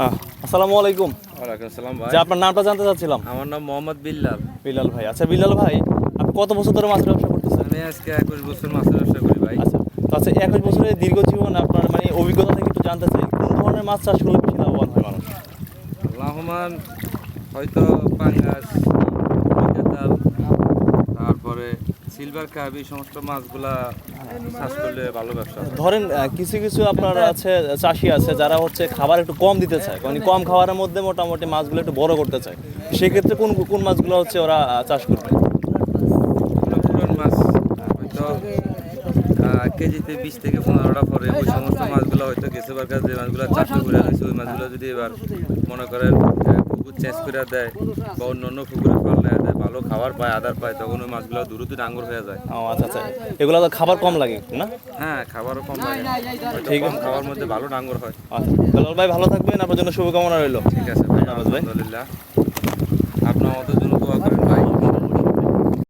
আসসালামু আলাইকুম। ওয়ালাইকুম আসসালাম ভাই। যে আপনার নামটা জানতে চাচ্ছিলাম। আমার নাম মোহাম্মদ বিল্লাল। বিলাল ভাই। আচ্ছা বিলাল ভাই আপনি কত বছর ধরে মাছের ব্যবসা করতেছেন? আমি আজকে একুশ বছর মাছের ব্যবসা করি ভাই। আচ্ছা তো আচ্ছা একুশ বছরের দীর্ঘ জীবন আপনার মানে অভিজ্ঞতা থেকে একটু জানতে চাই কোন ধরনের মাছ চাষ করলে বেশি লাভবান হয় মানুষ? রহমান হয়তো পাঙ্গাস সিলভার কাপ এই সমস্ত মাছগুলা চাষ করলে ভালো ব্যবসা ধরেন কিছু কিছু আপনার আছে চাষি আছে যারা হচ্ছে খাবার একটু কম দিতে চায়। মানে কম খাবারের মধ্যে মোটামুটি মাছগুলো একটু বড় করতে চায়। সেক্ষেত্রে কোন কোন মাছগুলো হচ্ছে ওরা চাষ করবে? পুরান মাছ হয়তো কেজিতে বিশ থেকে পনেরোটা পরে ওই সমস্ত মাছগুলো হয়তো গেছেবার কাছে যে মাছগুলো চাষ করে ওই মাছগুলো যদি এবার মনে করেন পুকুর চেঞ্জ করে দেয় বা অন্য অন্য পুকুরে পাল্লে দেয় ভালো খাবার পায় আদার পায় তখন ওই মাছগুলো দ্রুত ডাঙ্গর হয়ে যায়। ও আচ্ছা আচ্ছা। এগুলো তো খাবার কম লাগে না? হ্যাঁ খাবারও কম লাগে। ঠিক আছে। খাবার মধ্যে ভালো ডাঙ্গর হয়। আচ্ছা। বিলাল ভাই ভালো থাকবেন। আপনার জন্য শুভকামনা রইল। ঠিক আছে ভাই। আলহামদুলিল্লাহ। আপনার আমাদের জন্য দোয়া করেন।